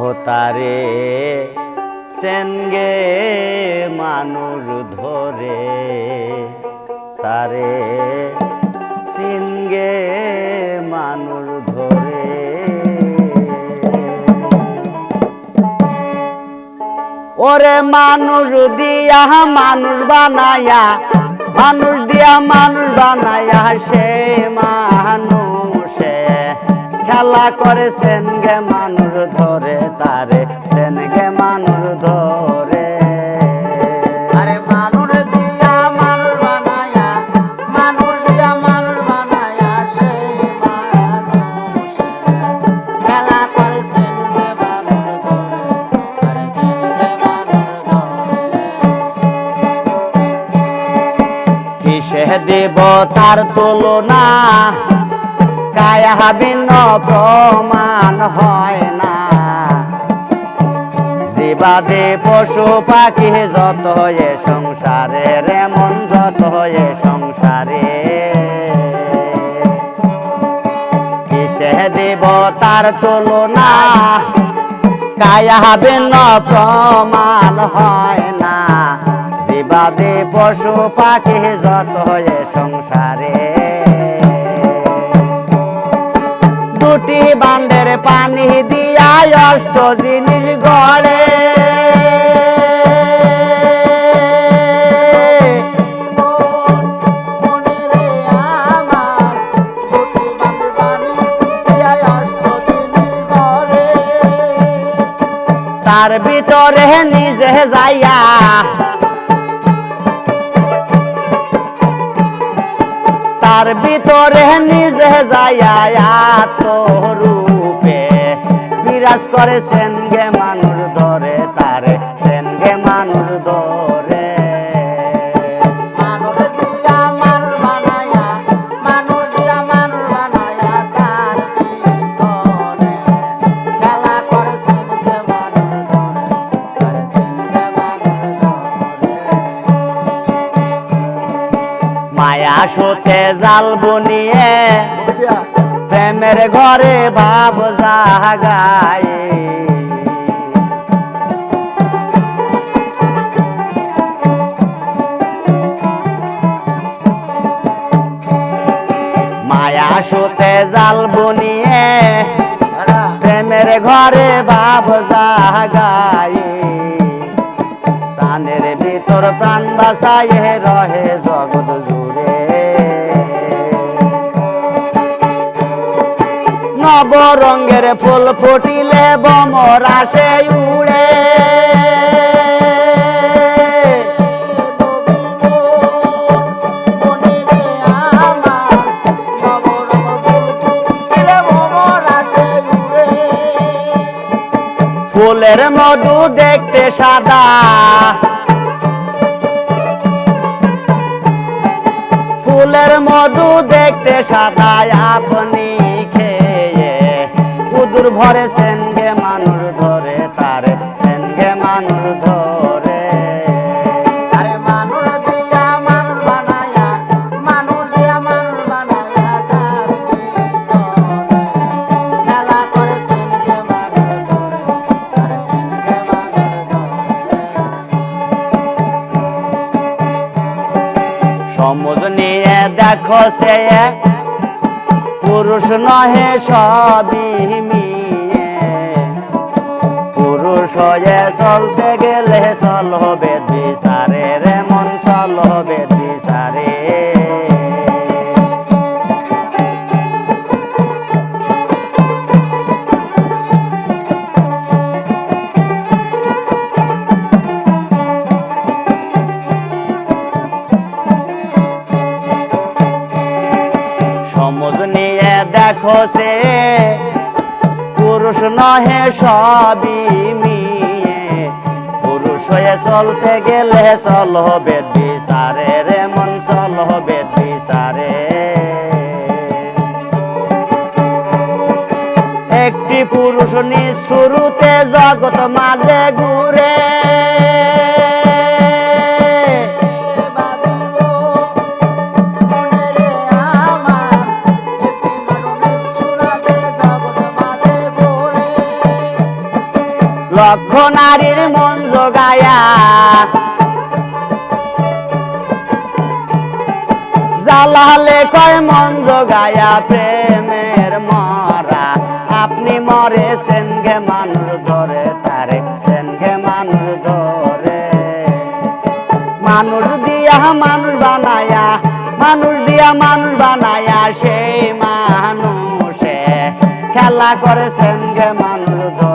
হোতারে সেনগে মানুষ ধরে। তারে সিনগে মানুষ ধরে। ওরে মানুষ দিয়া মানুষ বানায়া মানুষ দিয়া মানুষ বানায়া সে মানুষে খেলা করে সেনগে মানুষ ধরে। কিসে দেব তার তুলনা। কায়া ভিন্ন প্রমাণ হয় না। জীবাদে পশু পাখি, যত এ সংসারে রে, মন যত এ সংসারে। কিসে দেব তার তুলনা। কায়া ভিন্ন প্রমাণ হয় না। জীবাদে পশু পাখি যত এ সংসারে। দুটি বান্ডের পানি দিয়া অষ্ট জিনিস গড়ে। তার ভিতরে নিজে যাইয়া তার ভিতরে নিজে যাইয়া তো রূপে বিরাজ করেছেন সেনগে মায়া সোতে জাল বনিয়ে প্রেমের ঘরে ভাব জাগায়। মায়া সোতে জাল বনিয়ে প্রেমের ঘরে ভাব জাগায়। প্রাণের ভিতর প্রাণ বাসায় রহে রঙের ফুল ফুটিলে বমর আসে উড়ে। ফুলের মধু দেখতে সাদা। ফুলের মধু দেখতে সাদা, আপনি কুদুর ভরে সেনগে মানুষ ধরে তারে সেনগে মানুষ ধরে। আরে মানুষ দিয়া মানুষ বানায়া মানুষ দিয়া মানুষ বানায়া তার কি করে খেলা মানুষ ধরে করেছেন যে মানুষ ধরে। সমুজ নিয়ে দেখো সে পুরুষ নহে সবই হয়ে চলতে গেলে চল হবে বিচারে রে, মন চল হবে বিচারে সমুজ নিয়ে দেখো সে পুরুষ নহে সবই মিয়ে পুরুষ হয়ে চলতে গেলে চল হবে বিচারে রে মন চল হবে বিচারে একটি পুরুষ নিঃশুরুতে জগৎ লক্ষ নারীর মন জোগায়া। জালালে কয় মন জোগায়া প্রেমের মরা। আপনি গে মানুষ ধরে তারে মানুষ ধরে। মানুষ দিয়া মানুষ বানায়া, মানুষ দিয়া মানুষ বানায়া সেই মানুষে খেলা করেছেন গে মানুষ ধরে।